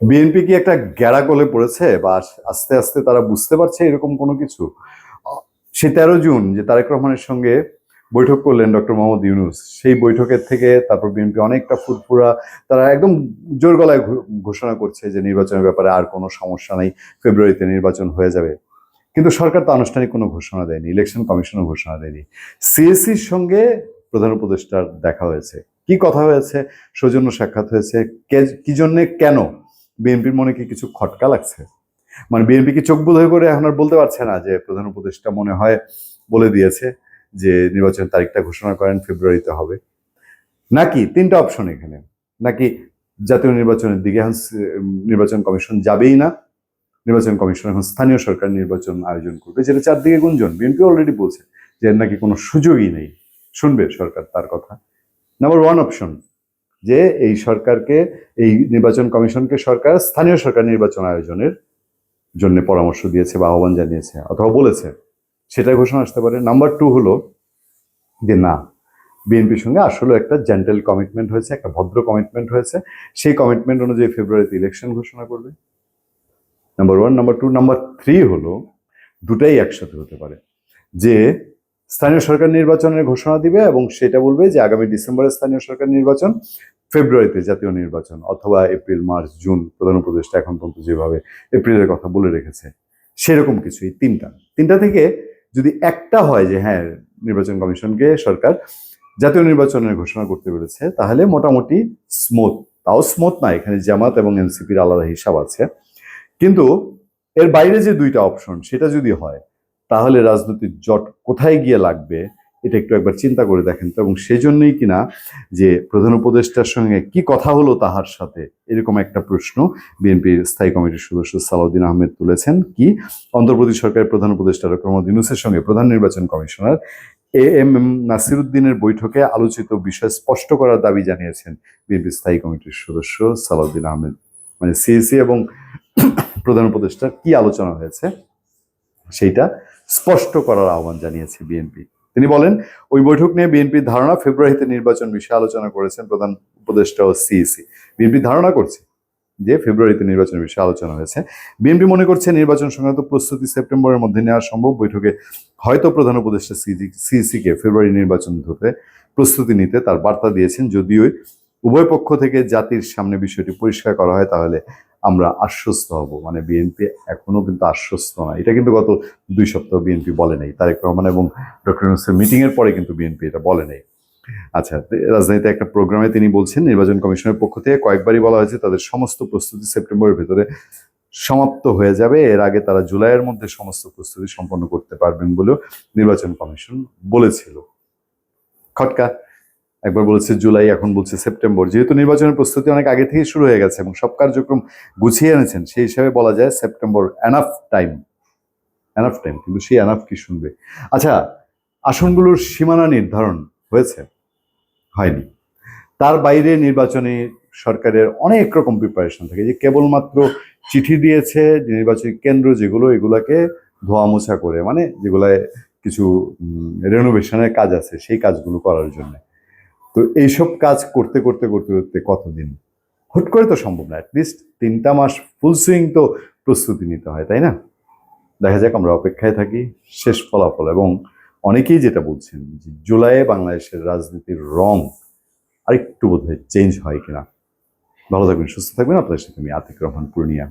BNP কি একটা গ্যাড়াকলে পড়েছে বা আস্তে আস্তে তারা বুঝতে পারছে এরকম কোনো কিছু? সে তেরো জুন যে তারেক রহমানের সঙ্গে বৈঠক করলেন ডক্টর মোহাম্মদ ইউনুস, সেই বৈঠকের থেকে তারপর বিএনপি অনেকটা ফুরফুরা, তারা একদম জোর গলায় ঘোষণা করছে যে নির্বাচনের ব্যাপারে আর কোনো সমস্যা নেই, ফেব্রুয়ারিতে নির্বাচন হয়ে যাবে। কিন্তু সরকার তো আনুষ্ঠানিক কোনো ঘোষণা দেয়নি, ইলেকশন কমিশনও ঘোষণা দেয়নি। সিএসির সঙ্গে প্রধান উপদেষ্টার দেখা হয়েছে। কি কথা হয়েছে? সৌজন্য সাক্ষাৎ হয়েছে। কি জন্যে, কেন? বিএনপির মনে কি কিছু খটকা লাগছে? মানে বিএনপি কি চোখ বোধ করে এখন আর বলতে পারছে না যে প্রধান উপদেষ্টা মনে হয় বলে দিয়েছে যে নির্বাচনের তারিখটা ঘোষণা করেন, ফেব্রুয়ারিতে হবে। নাকি তিনটা অপশন এখানে। নাকি জাতীয় নির্বাচনের দিকে এখন নির্বাচন কমিশন যাবেই না। নির্বাচন কমিশন এখন স্থানীয় সরকার নির্বাচন আয়োজন করবে, যেটা চারদিকে গুঞ্জন। বিএনপি অলরেডি বলছে যে নাকি কোনো সুযোগই নেই। শুনবে সরকার তার কথা। নাম্বার ওয়ান অপশন যে এই সরকারকে, এই নির্বাচন কমিশনকে সরকার, স্থানীয় সরকার নির্বাচন আয়োজনের জন্য পরামর্শ দিয়েছে বা আহ্বান জানিয়েছে অথবা বলেছে। সেটা ঘোষণা আসতে পারে। নাম্বার টু হলো যে না, বিএনপির সঙ্গে আসলে একটা জেন্টাল কমিটমেন্ট হয়েছে, একটা ভদ্র কমিটমেন্ট হয়েছে। সেই কমিটমেন্ট অনুযায়ী ফেব্রুয়ারিতে ইলেকশন ঘোষণা করবে। Number one number two number three হলো দুটাই একসাথে হতে পারে। যে স্থানীয় সরকার নির্বাচনের ঘোষণা দিবে এবং সেটা বলবে যে আগামী ডিসেম্বরে স্থানীয় সরকার নির্বাচন ফেব্রুয়ারিতে জাতীয় নির্বাচন অথবা এপ্রিল, মার্চ, জুন প্রধান উপদেষ্টা এখন পর্যন্ত যেভাবে এপ্রিলের কথা বলে রেখেছে, সেরকম কিছু এই তিনটা তিনটা থেকে যদি একটা হয় যে হ্যাঁ নির্বাচন কমিশনকে সরকার জাতীয় নির্বাচনের ঘোষণা করতে পেরেছে, তাহলে মোটামুটি স্মুথ তাও স্মুথ না, এখানে জামাত এবং এনসিপির আলাদা হিসাব আছে। কিন্তু এর বাইরে যে দুইটা অপশন সেটা যদি হয়, তাহলে রাজনৈতিক জট কোথায় গিয়ে লাগবে? এটা একটু একবার চিন্তা করে দেখেন তো। এবং সেই সেজন্যই কিনা যে প্রধান উপদেষ্টার সঙ্গে কি কথা হলো তাহার সাথে, এরকম একটা প্রশ্ন বিএনপির স্থায়ী কমিটির সদস্য সালাউদ্দিন আহমেদ তুলেছেন। কি? অন্ধ্রপ্রদেশ সরকারের প্রধান উপদেষ্টা ডক্টর মোহাম্মদ ইউনুসের সঙ্গে প্রধান নির্বাচন কমিশনার এ এম এম নাসিরুদ্দিনের বৈঠকে আলোচিত বিষয় স্পষ্ট করার দাবি জানিয়েছেন বিএনপির স্থায়ী কমিটির সদস্য সালাউদ্দিন আহমেদ। মানে সিএসি এবং প্রধান উপদেষ্টার কি আলোচনা হয়েছে, সেইটা স্পষ্ট করার আহ্বান জানিয়েছে বিএনপি। তিনি বলেন, ওই বৈঠক নিয়ে বিএনপির ধারণা ফেব্রুয়ারিতে নির্বাচন বিষয়ে আলোচনা করেছেন প্রধান উপদেষ্টা ও সিইসি। বিএনপি ধারণা করছে যে ফেব্রুয়ারিতে নির্বাচন বিষয়ে আলোচনা হয়েছে। বিএনপি মনে করছে নির্বাচন সংক্রান্ত প্রস্তুতি সেপ্টেম্বরের মধ্যে নেওয়া সম্ভব। বৈঠকে হয়তো প্রধান উপদেষ্টা সিইসি কে ফেব্রুয়ারি নির্বাচন ধরতে প্রস্তুতি নিতে তার বার্তা দিয়েছেন। যদিও উভয় পক্ষ থেকে জাতির সামনে বিষয়টি পরিষ্কার করা হয়, তাহলে আমরা আশ্বস্ত হব। মানে বিএনপি এখনও কিন্তু আশ্বস্ত না এটা কিন্তু গত দুই সপ্তাহ বিএনপি বলে নাই। তারেক রহমান এবং ডক্টর ইউনূসের মিটিং এর পরে কিন্তু বিএনপি এটা বলে নাই। আচ্ছা রাজধানীতে একটা প্রোগ্রামে তিনি বলছেন, নির্বাচন কমিশনের পক্ষ থেকে কয়েকবারই বলা হয়েছে, তাদের সমস্ত প্রস্তুতি সেপ্টেম্বরের ভেতরে সমাপ্ত হয়ে যাবে। এর আগে তারা জুলাইয়ের মধ্যে সমস্ত প্রস্তুতি সম্পন্ন করতে পারবেন বলেও নির্বাচন কমিশন বলেছিল। খটকা। একবার বলেছে জুলাই, এখন বলছে সেপ্টেম্বর। যেহেতু নির্বাচনের প্রস্তুতি অনেক আগে থেকেই শুরু হয়ে গেছে এবং সব কার্যক্রম গুছিয়ে এনেছেন, সেই হিসাবে বলা যায় September enough time enough time কিন্তু সেই এনাফ কি শুনবে? আচ্ছা আসনগুলোর সীমানা নির্ধারণ হয়েছে, হয়নি। তার বাইরে নির্বাচনী সরকারের অনেক রকম প্রিপারেশন থাকে, যে কেবলমাত্র চিঠি দিয়েছে নির্বাচনী কেন্দ্র যেগুলো, এগুলাকে ধোয়া মোছা করে মানে যেগুলায় কিছু রেনোভেশনের কাজ আছে, সেই কাজগুলো করার জন্য। তো এইসব কাজ করতে করতে করতে করতে কতদিন? হুট করে তো সম্ভব না অ্যাটলিস্ট তিনটা মাস ফুল সুইং তো প্রস্তুতি নিতে হয়, তাই না? দেখা যাক, আমরা অপেক্ষায় থাকি, শেষ ফলাফল। এবং অনেকেই যেটা বলছেন যে জুলাইয়ে বাংলাদেশের রাজনীতির রং আরেকটু বোধহয় চেঞ্জ হয় কিনা। ভালো থাকবেন, সুস্থ থাকবেন। আপনাদের সাথে আমি আতিক রহমান, পূর্ণিয়া।